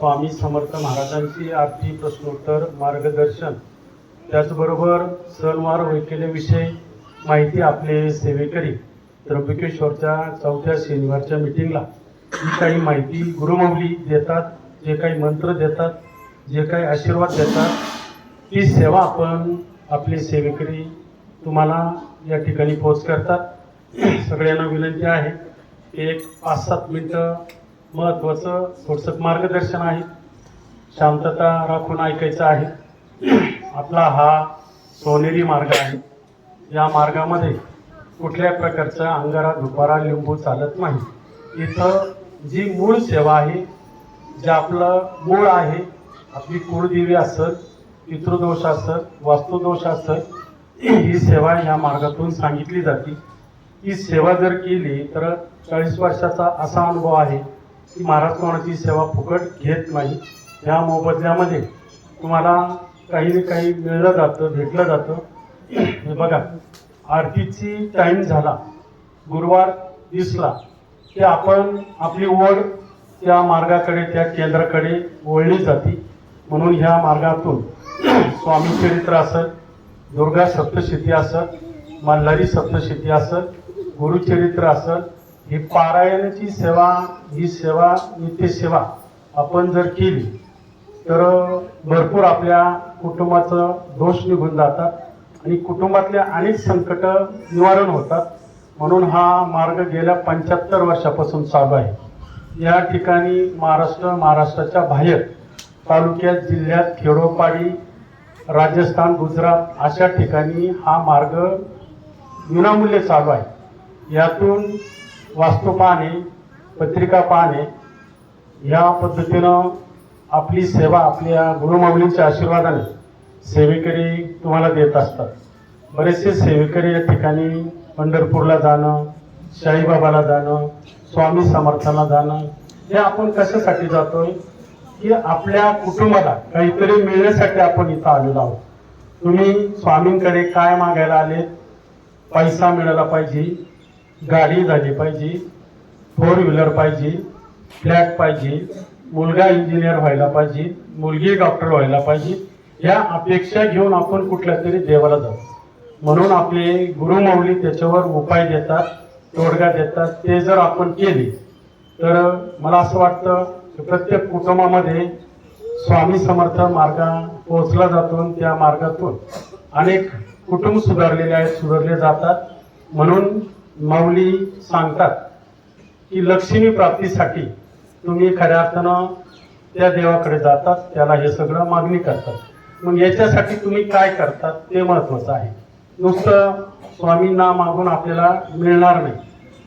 स्वामी समर्थ महाराजांची आरती प्रश्नोत्तर मार्गदर्शन. त्याचबरोबर सणवार वैकल्याविषयी माहिती आपले सेवेकरी त्र्यंबकेश्वरच्या चौथ्या शनिवारच्या मिटिंगला. ही काही माहिती गुरुमौली देतात जे काही मंत्र देतात जे काही आशीर्वाद देतात ती सेवा आपण आपले सेवेकरी तुम्हाला या ठिकाणी पोच करतात सगळ्यांना विनंती आहे की एक पाच सात मिनटं महत्त्वाचं थोडंसं मार्गदर्शन आहे. शांतता राखून ऐकायचं आहे. आपला हा सोनेरी मार्ग आहे. या मार्गामध्ये कुठल्या प्रकारचा अंगारा दुपारा लिंबू चालत नाही. इथं जी मूळ सेवा आहे जे आपलं मूळ आहे आपली कुळदेवी असत पितृदोष असत वास्तुदोष असत ही सेवा या मार्गातून सांगितली जाते. ही सेवा जर केली तर चाळीस वर्षाचा असा अनुभव आहे. की महाराज कोणाची सेवा फुकट घेत नाही ह्या मोबदल्यामध्ये तुम्हाला काही ना काही मिळलं जातं भेटलं जातं. हे बघा आरतीची टाईम झाला. गुरुवार दिसला. की आपण आपली ओढ त्या मार्गाकडे त्या केंद्राकडे वळली जाते. म्हणून ह्या मार्गातून स्वामी चरित्र असत दुर्गा सप्तशती असत मल्हारी सप्तशती असत गुरुचरित्र असत ही पारायणाची सेवा ही सेवा नित्यसेवा आपण जर केली तर भरपूर आपल्या कुटुंबाचं दोष निघून जातात आणि कुटुंबातल्या अनेक संकट निवारण होतात. म्हणून हा मार्ग गेल्या पंच्याहत्तर वर्षापासून चालू आहे. या ठिकाणी महाराष्ट्र महाराष्ट्राच्या बाहेर तालुक्यात जिल्ह्यात खेडोपाडी राजस्थान गुजरात अशा ठिकाणी हा मार्ग विनामूल्य चालू आहे. यातून वास्तू पाहणे पत्रिका पाहणे या पद्धतीनं आपली सेवा आपल्या गुरुमाऊलींच्या आशीर्वादाने सेवेकरी तुम्हाला देत असतात. बरेचसे सेवेकरी या ठिकाणी पंढरपूरला जाणं शाईबाबाला जाणं स्वामी समर्थाला जाणं हे आपण कशासाठी जातोय? की आपल्या कुटुंबाला काहीतरी मिळण्यासाठी आपण इथं आलेलो आहोत. तुम्ही स्वामींकडे काय मागायला आले पैसा मिळाला पाहिजे. गाडी झाली पाहिजे फोर व्हीलर पाहिजे फ्लॅट पाहिजे मुलगा इंजिनियर व्हायला पाहिजे मुलगी डॉक्टर व्हायला पाहिजे या अपेक्षा घेऊन आपण कुठल्या तरी देवाला जाऊ. म्हणून आपले गुरुमौली त्याच्यावर उपाय देतात तोडगा देतात ते जर आपण केले तर मला असं वाटतं की प्रत्येक कुटुंबामध्ये स्वामी समर्थ मार्गा पोहोचला जातो आणि त्या मार्गातून अनेक कुटुंब सुधारलेले आहेत सुधारले जातात. म्हणून माऊली सांगतात की लक्ष्मी प्राप्तीसाठी तुम्ही खऱ्या अर्थानं त्या देवाकडे जातात त्याला हे सगळं मागणी करतात. मग याच्यासाठी तुम्ही काय करतात ते महत्वाचं आहे. नुसतं स्वामींना मागून आपल्याला मिळणार नाही.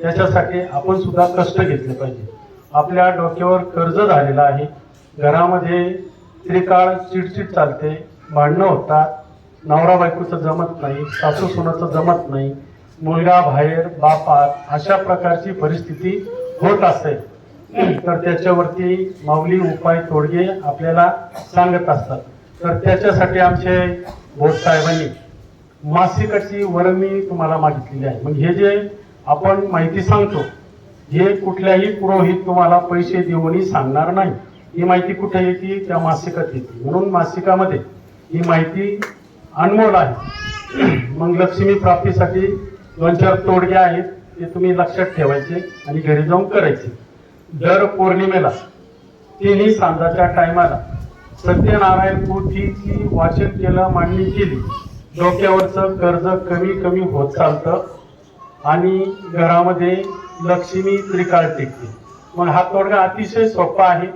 त्याच्यासाठी आपण सुद्धा कष्ट घेतले पाहिजे. आपल्या डोक्यावर कर्ज झालेलं आहे. घरामध्ये त्रिकाळ चिडचिड चालते. भांडणं होतात. नवरा बायकोचं जमत नाही. सासू सुनाचं जमत नाही. मुलगा बाहेर बापात अशा प्रकारची परिस्थिती होत असते. तर त्याच्यावरती माऊली उपाय तोडगे आपल्याला सांगत असतात. तर त्याच्यासाठी आमचे बोध साहेबांनी मासिकाची वर्णी तुम्हाला मागितलेली आहे. मग हे जे आपण माहिती सांगतो हे कुठल्याही पुरोहित तुम्हाला पैसे देऊनही सांगणार नाही. ही माहिती कुठे येते? त्या मासिकात येते. म्हणून मासिकामध्ये ही माहिती अनमोल आहे. मग लक्ष्मी प्राप्तीसाठी दोन चार तोडगे आहेत ते तुम्ही लक्षात ठेवायचे आणि घरी जाऊन करायचे. दर पौर्णिमेला तिन्ही सांजाच्या टायमाला सत्यनारायण पोथीची वाचन केलं मांडणी केली. डोक्यावरचं कर्ज कमी कमी होत चालतं आणि घरामध्ये लक्ष्मी त्रिकाळ टिकते. मग हा तोडगा अतिशय सोपा आहे.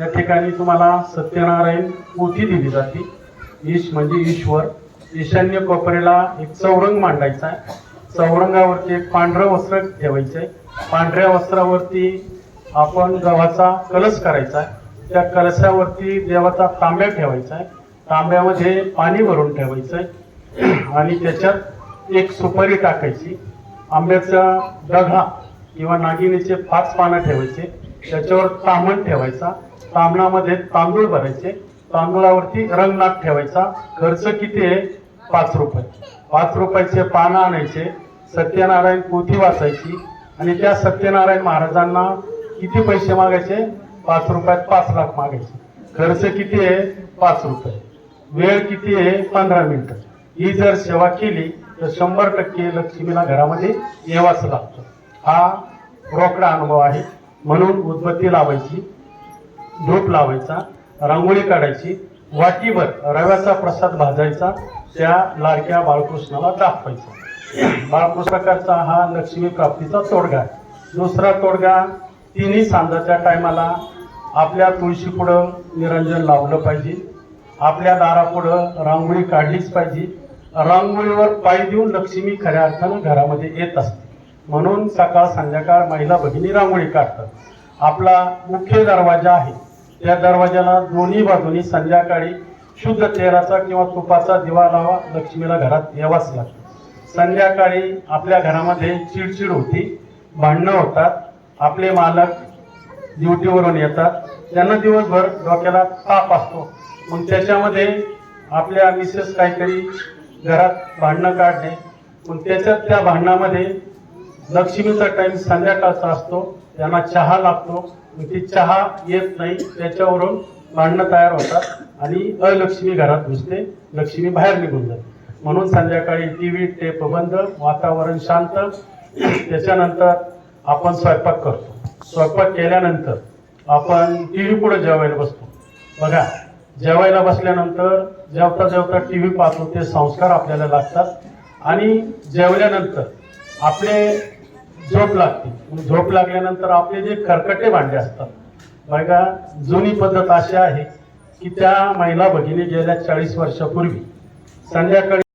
या ठिकाणी तुम्हाला सत्यनारायण पोथी दिली जाते. ईश म्हणजे ईश्वर. ईशान्य कोपऱ्याला एक चौरंग मांडायचा आहे. चौरंगावरती एक पांढरं वस्त्र ठेवायचं आहे पांढऱ्या वस्त्रावरती आपण गव्हाचा कलश करायचा आहे. त्या कलशावरती देवाचा तांब्या ठेवायचा आहे. तांब्यामध्ये पाणी भरून ठेवायचं आहे. आणि त्याच्यात एक सुपारी टाकायची. आंब्याचा दघा किंवा नागिनीचे पाच पानं ठेवायचे. त्याच्यावर तामण ठेवायचा. तांबणामध्ये तांदूळ भरायचे. तांदूळावरती रंगनाथ ठेवायचा. खर्च किती आहे? पाच रुपये. पाच रुपयाचे पानं आणायचे. सत्यनारायण पोथी वाचायची आणि त्या सत्यनारायण महाराजांना किती पैसे मागायचे? पाच रुपयात पाच लाख मागायचे. खर्च किती आहे? पाच रुपये. वेळ किती आहे? पंधरा मिनिटं. ही जर सेवा केली तर शंभर टक्के लक्ष्मीला घरामध्ये येवाच लागतं. हा रोकडा अनुभव आहे. म्हणून उदबत्ती लावायची धूप लावायचा रांगोळी काढायची वाटीवर रव्याचा प्रसाद भाजायचा त्या लाडक्या बाळकृष्णाला दाखवायचा. महापुस्तकाचा हा लक्ष्मी प्राप्तीचा तोडगा. आहे दुसरा तोडगा तिन्ही सांजाच्या टायमाला आपल्या तुळशी पुढं निरंजन लावलं पाहिजे. आपल्या दारापुढं रांगोळी काढलीच पाहिजे. रांगोळीवर पाय देऊन लक्ष्मी खऱ्या अर्थानं घरामध्ये येत असते. म्हणून सकाळ संध्याकाळ महिला भगिनी रांगोळी काढतात. आपला मुख्य दरवाजा आहे. त्या दरवाजाला दोन्ही बाजूनी संध्याकाळी शुद्ध तेराचा किंवा तुपाचा दिवा लावा लक्ष्मीला घरात यावाच लागतो संध्याकाळी आपल्या घरामध्ये चिडचिड होती. भांडणं होतात. आपले मालक ड्युटीवरून येतात. त्यांना दिवसभर डोक्याला ताप असतो. मग त्याच्यामध्ये आपल्या मिसेस काहीतरी घरात भांडणं काढणे. मग त्याच्यात त्या भांडणामध्ये लक्ष्मीचा टाईम संध्याकाळचा असतो. त्यांना चहा लागतो. मग ती चहा येत नाही. त्याच्यावरून भांडणं तयार होतात आणि अलक्ष्मी घरात घुसते. लक्ष्मी बाहेर निघून जाते. म्हणून संध्याकाळी टी व्ही टेप बंद वातावरण शांत. त्याच्यानंतर आपण स्वयंपाक करतो. स्वयंपाक केल्यानंतर आपण टी व्ही पुढे जेवायला बसतो. बघा जेवायला बसल्यानंतर जेवता जेवता टी व्ही पाहतो ते संस्कार आपल्याला लागतात. आणि जेवल्यानंतर आपले झोप लागते. झोप लागल्यानंतर आपले जे खरकटे भांडे असतात बघा जुनी पद्धत अशी आहे की त्या महिला भगिनी गेल्या चाळीस वर्षापूर्वी संध्याकाळी